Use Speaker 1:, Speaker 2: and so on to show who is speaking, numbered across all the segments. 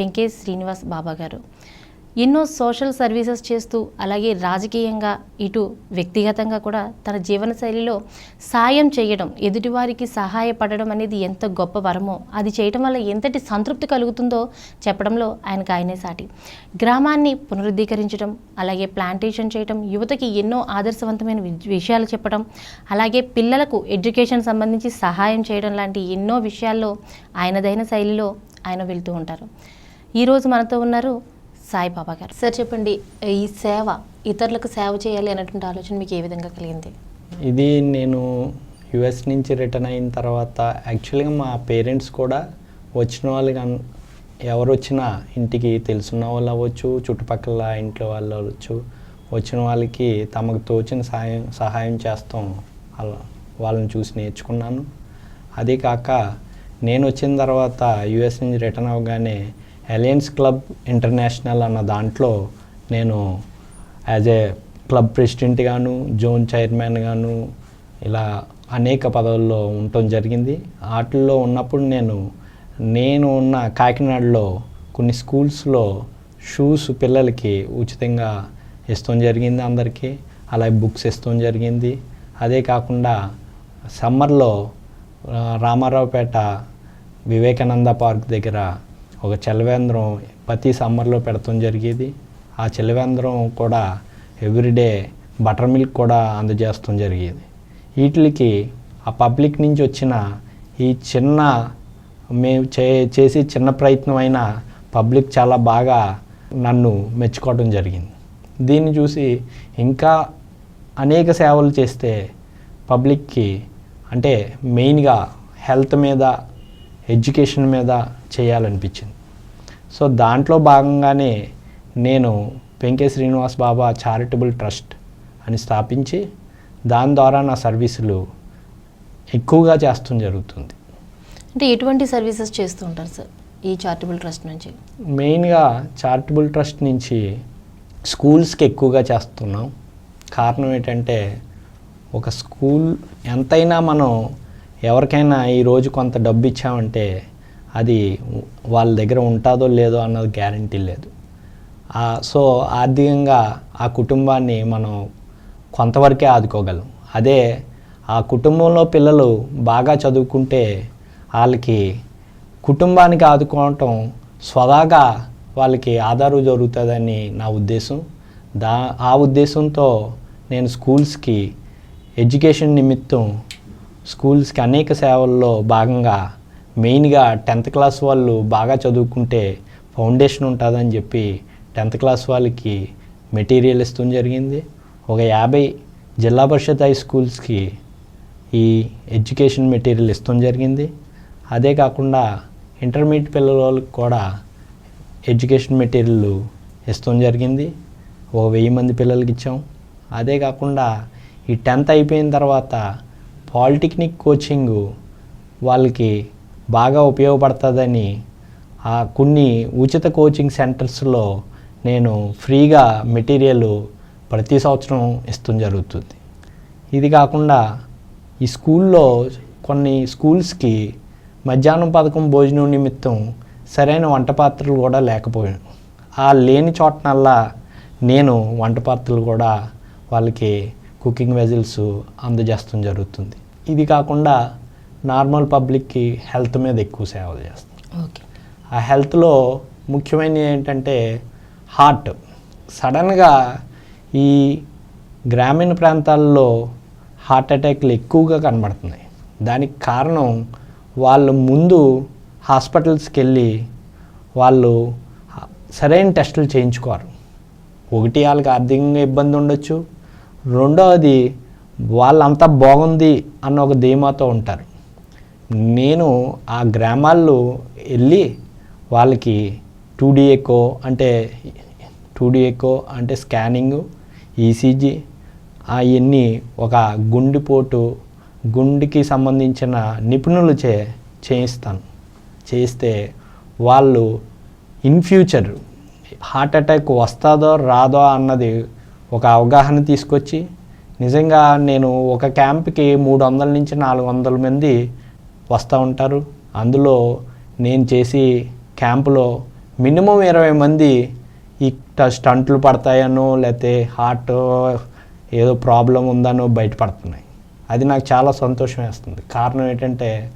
Speaker 1: వెంకటేష్ శ్రీనివాస్ బాబా గారు. ఎన్నో social services చేస్తూ అలాగే రాజకీయంగా ఇటు వ్యక్తిగతంగా కూడా తన జీవనశైలిలో సాయం చేయడం ఎదుటివారికి సహాయపడడం అనేది ఎంత గొప్ప వరమో అది చేయడం వల్ల ఎంతటి సంతృప్తి కలుగుతుందో చెప్పడంలో ఆయనకు ఆయనే సాటి. గ్రామాన్ని పునరుద్ధీకరించడం అలాగే ప్లాంటేషన్ చేయడం యువతకి ఎన్నో ఆదర్శవంతమైన వి- విషయాలు చెప్పడం అలాగే పిల్లలకు ఎడ్యుకేషన్ సంబంధించి సహాయం చేయడం లాంటి ఎన్నో విషయాల్లో ఆయనదైన శైలిలో ఆయన వెళ్తూ ఉంటారు. ఈరోజు మనతో ఉన్నారు సాయిబాబా గారు. సార్ చెప్పండి ఈ సేవ ఇతరులకు సేవ చేయాలి అనేటువంటి ఆలోచన మీకు ఏ విధంగా కలిగింది?
Speaker 2: ఇది నేను యుఎస్ నుంచి రిటర్న్ అయిన తర్వాత యాక్చువల్గా మా పేరెంట్స్ కూడా వచ్చిన వాళ్ళు ఎవరు వచ్చినా ఇంటికి తెలుసున్న వాళ్ళు అవ్వచ్చు చుట్టుపక్కల ఇంట్లో వాళ్ళు అవ్వచ్చు వచ్చిన వాళ్ళకి తమకు తోచిన సహాయం సహాయం చేస్తాం. అలా వాళ్ళని చూసి నేర్చుకున్నాను. అదే కాక నేను వచ్చిన తర్వాత యుఎస్ నుంచి రిటర్న్ అవ్వగానే అలయన్స్ క్లబ్ ఇంటర్నేషనల్ అన్న దాంట్లో నేను యాజ్ ఏ క్లబ్ ప్రెసిడెంట్ గాను జోన్ చైర్మన్ గాను ఇలా అనేక పదవుల్లో ఉండటం జరిగింది. వాటిల్లో ఉన్నప్పుడు నేను నేను ఉన్న కాకినాడలో కొన్ని స్కూల్స్లో షూస్ పిల్లలకి ఉచితంగా ఇస్తాం జరిగింది అందరికీ. అలాగే బుక్స్ ఇస్తాం జరిగింది. అదే కాకుండా సమ్మర్లో రామారావుపేట వివేకానంద పార్క్ దగ్గర ఒక చలవేంద్రం ప్రతి సమ్మర్లో పెడతాం జరిగేది. ఆ చలవేంద్రం కూడా ఎవ్రీడే బటర్ మిల్క్ కూడా అందజేస్తాం జరిగేది. వీటికి ఆ పబ్లిక్ నుంచి వచ్చిన ఈ చిన్న మేము చే చేసి చిన్న ప్రయత్నం అయినా పబ్లిక్ చాలా బాగా నన్ను మెచ్చుకోవడం జరిగింది. దీన్ని చూసి ఇంకా అనేక సేవలు చేస్తే పబ్లిక్కి అంటే మెయిన్గా హెల్త్ మీద ఎడ్యుకేషన్ మీద చేయాలనిపించింది. సో దాంట్లో భాగంగానే నేను వెంకే శ్రీనివాస్ బాబా చారిటబుల్ ట్రస్ట్ అని స్థాపించి దాని ద్వారా నా సర్వీసులు ఎక్కువగా చేస్తూ జరుగుతుంది.
Speaker 1: అంటే ఎటువంటి సర్వీసెస్ చేస్తూ ఉంటారు సార్ ఈ చారిటబుల్ ట్రస్ట్ నుంచి?
Speaker 2: మెయిన్గా చారిటబుల్ ట్రస్ట్ నుంచి స్కూల్స్కి ఎక్కువగా చేస్తున్నాం. కారణం ఏంటంటే ఒక స్కూల్ ఎంతైనా మనం ఎవరికైనా ఈరోజు కొంత డబ్బు ఇచ్చామంటే అది వాళ్ళ దగ్గర ఉంటుందో లేదో అన్నది గ్యారంటీ లేదు. సో ఆర్థికంగా ఆ కుటుంబాన్ని మనం కొంతవరకే ఆదుకోగలం. అదే ఆ కుటుంబంలో పిల్లలు బాగా చదువుకుంటే వాళ్ళకి కుటుంబానికి ఆదుకోవటం స్వదాగా వాళ్ళకి ఆధారు జరుగుతుందని నా ఉద్దేశం. దా ఆ ఉద్దేశంతో నేను స్కూల్స్కి ఎడ్యుకేషన్ నిమిత్తం స్కూల్స్కి అనేక సేవల్లో భాగంగా మెయిన్గా టెన్త్ క్లాస్ వాళ్ళు బాగా చదువుకుంటే ఫౌండేషన్ ఉంటుందని చెప్పి టెన్త్ క్లాస్ వాళ్ళకి మెటీరియల్ ఇస్తూ జరిగింది. ఒక యాభై జిల్లా పరిషత్ హై స్కూల్స్కి ఈ ఎడ్యుకేషన్ మెటీరియల్ ఇస్తూ జరిగింది. అదే కాకుండా ఇంటర్మీడియట్ పిల్లల వాళ్ళకి కూడా ఎడ్యుకేషన్ మెటీరియల్ ఇస్తూ జరిగింది. ఒక వెయ్యి మంది పిల్లలకి ఇచ్చాం. అదే కాకుండా ఈ టెన్త్ అయిపోయిన తర్వాత పాలిటెక్నిక్ కోచింగ్ వాళ్ళకి బాగా ఉపయోగపడుతుందని ఆ కొన్ని ఉచిత కోచింగ్ సెంటర్స్లో నేను ఫ్రీగా మెటీరియల్ ప్రతి సంవత్సరం ఇస్తాం జరుగుతుంది. ఇది కాకుండా ఈ స్కూల్లో కొన్ని స్కూల్స్కి మధ్యాహ్నం పథకం భోజనం నిమిత్తం సరైన వంట పాత్రలు కూడా లేకపోయాను. ఆ లేని చోటనల్లా నేను వంట పాత్రలు కూడా వాళ్ళకి కుకింగ్ వెజిల్స్ అందజేస్తాం జరుగుతుంది. ఇది కాకుండా నార్మల్ పబ్లిక్కి హెల్త్ మీద ఎక్కువ సేవలు చేస్తాం.
Speaker 1: ఓకే.
Speaker 2: ఆ హెల్త్లో ముఖ్యమైనది ఏంటంటే హార్ట్. సడన్గా ఈ గ్రామీణ ప్రాంతాల్లో హార్ట్ అటాక్లు ఎక్కువగా కనబడుతున్నాయి. దానికి కారణం వాళ్ళు ముందు హాస్పిటల్స్కి వెళ్ళి వాళ్ళు సరైన టెస్టులు చేయించుకోరు. ఒకటి వాళ్ళకి ఆర్థికంగా ఇబ్బంది ఉండొచ్చు రెండవది వాళ్ళంతా బాగుంది అన్న ఒక ధీమాతో ఉంటారు. నేను ఆ గ్రామాల్లో వెళ్ళి వాళ్ళకి టూ ఎకో అంటే టూ డిఏకో అంటే స్కానింగ్ ఈసీజీ అవన్నీ ఒక గుండెపోటు గుండెకి సంబంధించిన నిపుణులు చే చేయిస్తాను. చేస్తే వాళ్ళు ఇన్ ఫ్యూచర్ హార్ట్ అటాక్ వస్తుందో రాదో అన్నది ఒక అవగాహన తీసుకొచ్చి నిజంగా నేను ఒక క్యాంప్కి మూడు వందల నుంచి నాలుగు వందల మంది వస్తూ ఉంటారు. అందులో నేను చేసి క్యాంపులో మినిమం ఇరవై మంది ఈ స్టంట్లు పడతాయనో లేకపోతే హార్ట్ ఏదో ప్రాబ్లం ఉందనో బయటపడుతున్నాయి. అది నాకు చాలా సంతోషం వేస్తుంది. కారణం ఏంటంటే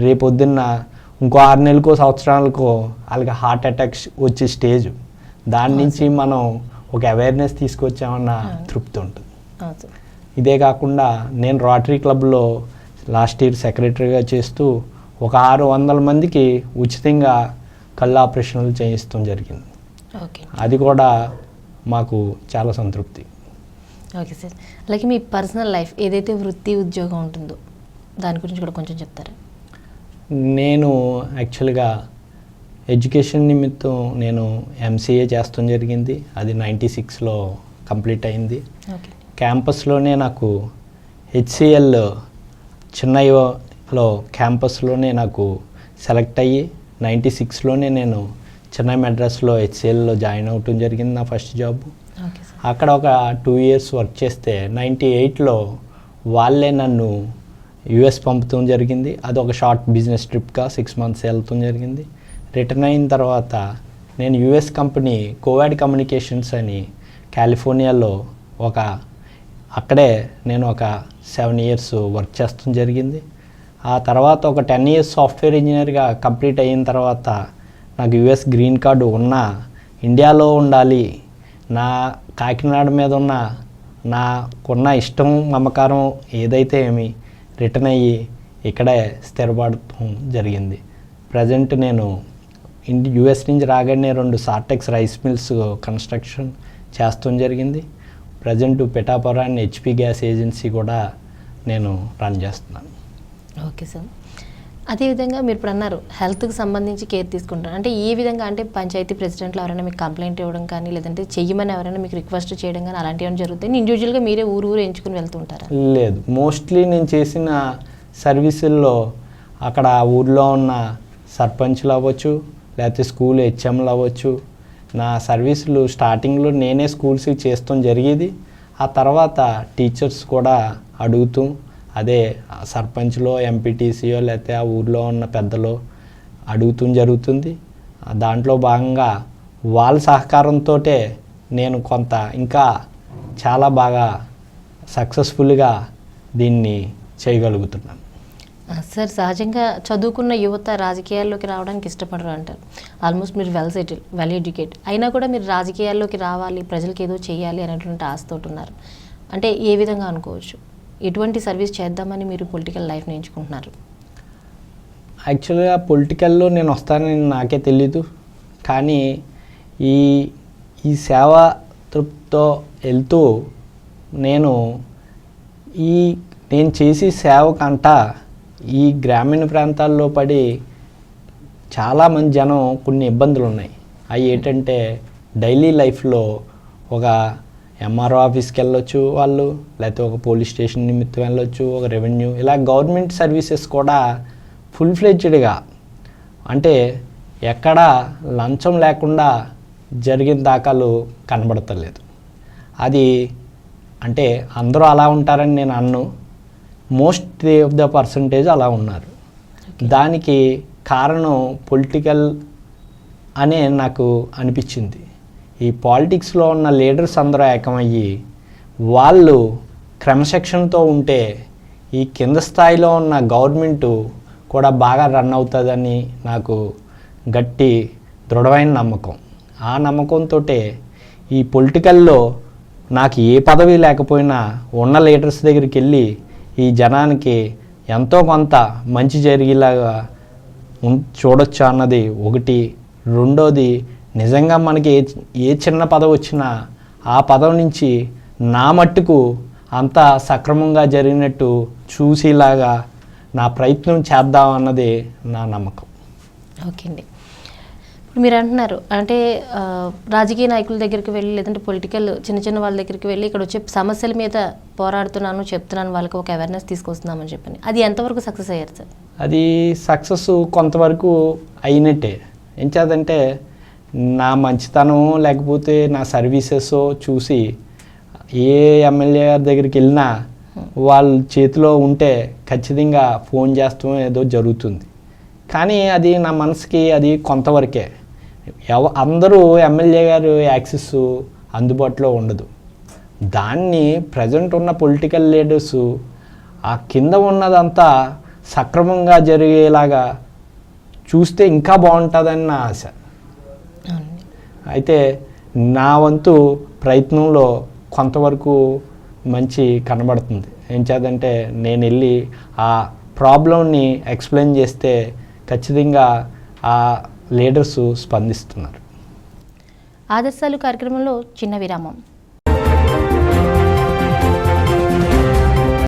Speaker 2: రేపొద్దున్న ఇంకో ఆరు నెలలకో సంవత్సరాలకో వాళ్ళకి హార్ట్ అటాక్స్ వచ్చే స్టేజ్. దాని నుంచి మనం ఒక అవేర్నెస్ తీసుకొచ్చామన్న తృప్తి ఉంటుంది. ఇదే కాకుండా నేను రోటరీ క్లబ్లో లాస్ట్ ఇయర్ సెక్రటరీగా చేస్తూ ఒక ఆరు వందల మందికి ఉచితంగా కళ్ళు ఆపరేషన్లు చేయిస్తాం జరిగింది.
Speaker 1: ఓకే.
Speaker 2: అది కూడా మాకు చాలా సంతృప్తి.
Speaker 1: Okay sir. అలాగే మీ పర్సనల్ లైఫ్ ఏదైతే వృత్తి ఉద్యోగం ఉంటుందో దాని గురించి కూడా కొంచెం చెప్తారా?
Speaker 2: నేను యాక్చువల్గా ఎడ్యుకేషన్ నిమిత్తం నేను ఎంసీఏ చేస్తాం జరిగింది. అది నైంటీ సిక్స్లో కంప్లీట్ అయింది. క్యాంపస్లోనే నాకు హెచ్సిఎల్ చెన్నైలో క్యాంపస్లోనే నాకు సెలెక్ట్ అయ్యి నైంటీ సిక్స్లోనే నేను చెన్నై మెడ్రాస్లో హెచ్సిఎల్లో జాయిన్ అవటం జరిగింది నా ఫస్ట్ జాబ్. అక్కడ ఒక టూ ఇయర్స్ వర్క్ చేస్తే నైంటీ ఎయిట్లో వాళ్ళే నన్ను యుఎస్ పంపటం జరిగింది. అది ఒక షార్ట్ బిజినెస్ ట్రిప్గా సిక్స్ మంత్స్ వెళ్తాం జరిగింది. రిటర్న్ అయిన తర్వాత నేను యుఎస్ కంపెనీ కోవాడ్ కమ్యూనికేషన్స్ అని కాలిఫోర్నియాలో ఒక అక్కడే నేను ఒక సెవెన్ ఇయర్స్ వర్క్ చేస్తాం జరిగింది. ఆ తర్వాత ఒక టెన్ ఇయర్స్ సాఫ్ట్వేర్ ఇంజనీర్గా కంప్లీట్ అయిన తర్వాత నాకు యుఎస్ గ్రీన్ కార్డు ఉన్నా ఇండియాలో ఉండాలి నా కాకినాడ మీద ఉన్న నాకున్న ఇష్టం నమ్మకారం ఏదైతే ఏమి రిటర్న్ అయ్యి ఇక్కడే స్థిరపడటం జరిగింది. ప్రజెంట్ నేను ఇండి యుఎస్ నుంచి రాగానే రెండు సార్టెక్స్ రైస్ మిల్స్ కన్స్ట్రక్షన్ చేస్తాం జరిగింది. ప్రజెంట్ పిఠాపురాన్ని హెచ్పి గ్యాస్ ఏజెన్సీ కూడా నేను రన్ చేస్తున్నాను.
Speaker 1: Okay sir. అదేవిధంగా మీరు ఇప్పుడు అన్నారు హెల్త్కి సంబంధించి కేర్ తీసుకుంటారు. అంటే ఏ విధంగా అంటే పంచాయతీ ప్రెసిడెంట్లు ఎవరైనా మీకు కంప్లైంట్ ఇవ్వడం కానీ లేదంటే చెయ్యమని ఎవరైనా మీకు రిక్వెస్ట్ చేయడం కానీ అలాంటివి ఏమైనా జరుగుతాయి? ఇండివిజువల్గా మీరే ఊరు ఊరు ఎంచుకుని వెళ్తుంటారా?
Speaker 2: లేదు. మోస్ట్లీ నేను చేసిన సర్వీసుల్లో అక్కడ ఆ ఊర్లో ఉన్న సర్పంచ్లు అవ్వచ్చు లేకపోతే స్కూల్ హెచ్ఎంలు అవ్వచ్చు. నా సర్వీసులు స్టార్టింగ్లో నేనే స్కూల్స్కి చేస్తాం జరిగేది. ఆ తర్వాత టీచర్స్ కూడా అడుగుతూ అదే సర్పంచ్లో ఎంపీటీసీయో లేకపోతే ఆ ఊర్లో ఉన్న పెద్దలో అడుగుతూ జరుగుతుంది. దాంట్లో భాగంగా వాళ్ళ సహకారంతో నేను కొంత ఇంకా చాలా బాగా సక్సెస్ఫుల్గా దీన్ని చేయగలుగుతున్నాను.
Speaker 1: సార్ సహజంగా చదువుకున్న యువత రాజకీయాల్లోకి రావడానికి ఇష్టపడరు అంటారు. ఆల్మోస్ట్ మీరు వెల్ సెటిల్ వెల్ ఎడ్యుకేట్ అయినా కూడా మీరు రాజకీయాల్లోకి రావాలి ప్రజలకు ఏదో చేయాలి అనేటువంటి ఆశతో ఉన్నారు. అంటే ఏ విధంగా అనుకోవచ్చు? ఎటువంటి సర్వీస్ చేద్దామని మీరు పొలిటికల్ లైఫ్ని ఎంచుకుంటున్నారు?
Speaker 2: యాక్చువల్గా పొలిటికల్లో నేను వస్తానని నాకే తెలీదు. కానీ ఈ ఈ సేవ తృప్తితో వెళ్తూ నేను ఈ నేను చేసి సేవకంటా ఈ గ్రామీణ ప్రాంతాల్లో పడి చాలామంది జనం కొన్ని ఇబ్బందులు ఉన్నాయి అవి ఏంటంటే డైలీ లైఫ్లో ఒక ఎంఆర్ఓ ఆఫీస్కి వెళ్ళొచ్చు వాళ్ళు లేకపోతే ఒక పోలీస్ స్టేషన్ నిమిత్తం వెళ్ళొచ్చు ఒక రెవెన్యూ. ఇలా గవర్నమెంట్ సర్వీసెస్ కూడా ఫుల్ ఫ్లెడ్జ్డ్గా అంటే ఎక్కడ లంచం లేకుండా జరిగిన దాఖలు కనబడతలేదు. అది అంటే అందరూ అలా ఉంటారని నేను అన్ను. మోస్ట్ ఆఫ్ ద పర్సంటేజ్ అలా ఉన్నారు. దానికి కారణం పొలిటికల్ అనే నాకు అనిపించింది. ఈ పాలిటిక్స్లో ఉన్న లీడర్స్ అందరూ ఏకమయ్యి వాళ్ళు క్రమశిక్షణతో ఉంటే ఈ కింద స్థాయిలో ఉన్న గవర్నమెంటు కూడా బాగా రన్ అవుతుందని నాకు గట్టి దృఢమైన నమ్మకం. ఆ నమ్మకంతో ఈ పొలిటికల్లో నాకు ఏ పదవి లేకపోయినా ఉన్న లీడర్స్ దగ్గరికి వెళ్ళి ఈ జనానికి ఎంతో కొంత మంచి జరిగేలాగా ఉం- చూడొచ్చు అన్నది ఒకటి. రెండోది నిజంగా మనకి ఏ ఏ చిన్న పదవి వచ్చినా ఆ పదవి నుంచి నా మట్టుకు అంత సక్రమంగా జరిగినట్టు చూసేలాగా నా ప్రయత్నం చేద్దాం అన్నది నా నమ్మకం.
Speaker 1: ఓకే అండి. ఇప్పుడు మీరు అంటున్నారు అంటే రాజకీయ నాయకుల దగ్గరికి వెళ్ళి లేదంటే పొలిటికల్ చిన్న చిన్న వాళ్ళ దగ్గరికి వెళ్ళి ఇక్కడ వచ్చే సమస్యల మీద పోరాడుతున్నాను చెప్తున్నాను వాళ్ళకి ఒక అవేర్నెస్ తీసుకొస్తున్నామని చెప్పని అది ఎంతవరకు సక్సెస్ అయ్యారు సార్?
Speaker 2: అది సక్సెస్ కొంతవరకు అయినట్టే. ఏం చేద్దంటే నా మంచితనం లేకపోతే నా సర్వీసెస్ చూసి ఏ ఎమ్మెల్యే గారి దగ్గరికి వెళ్ళినా వాళ్ళ చేతిలో ఉంటే ఖచ్చితంగా ఫోన్ చేస్తాం ఏదో జరుగుతుంది. కానీ అది నా మనసుకి అది కొంతవరకే. ఎవ అందరూ ఎమ్మెల్యే గారు యాక్సెస్ అందుబాటులో ఉండదు. దాన్ని ప్రజెంట్ ఉన్న పొలిటికల్ లీడర్స్ ఆ కింద ఉన్నదంతా సక్రమంగా జరిగేలాగా చూస్తే ఇంకా బాగుంటుందని నా ఆశ. అయితే నా వంతు ప్రయత్నంలో కొంతవరకు మంచి కనబడుతుంది. ఏం చేద్దంటే నేను వెళ్ళి ఆ ప్రాబ్లంని ఎక్స్ప్లెయిన్ చేస్తే ఖచ్చితంగా ఆ లీడర్స్ స్పందిస్తున్నారు.
Speaker 1: ఆదర్శాలు కార్యక్రమంలో చిన్న విరామం.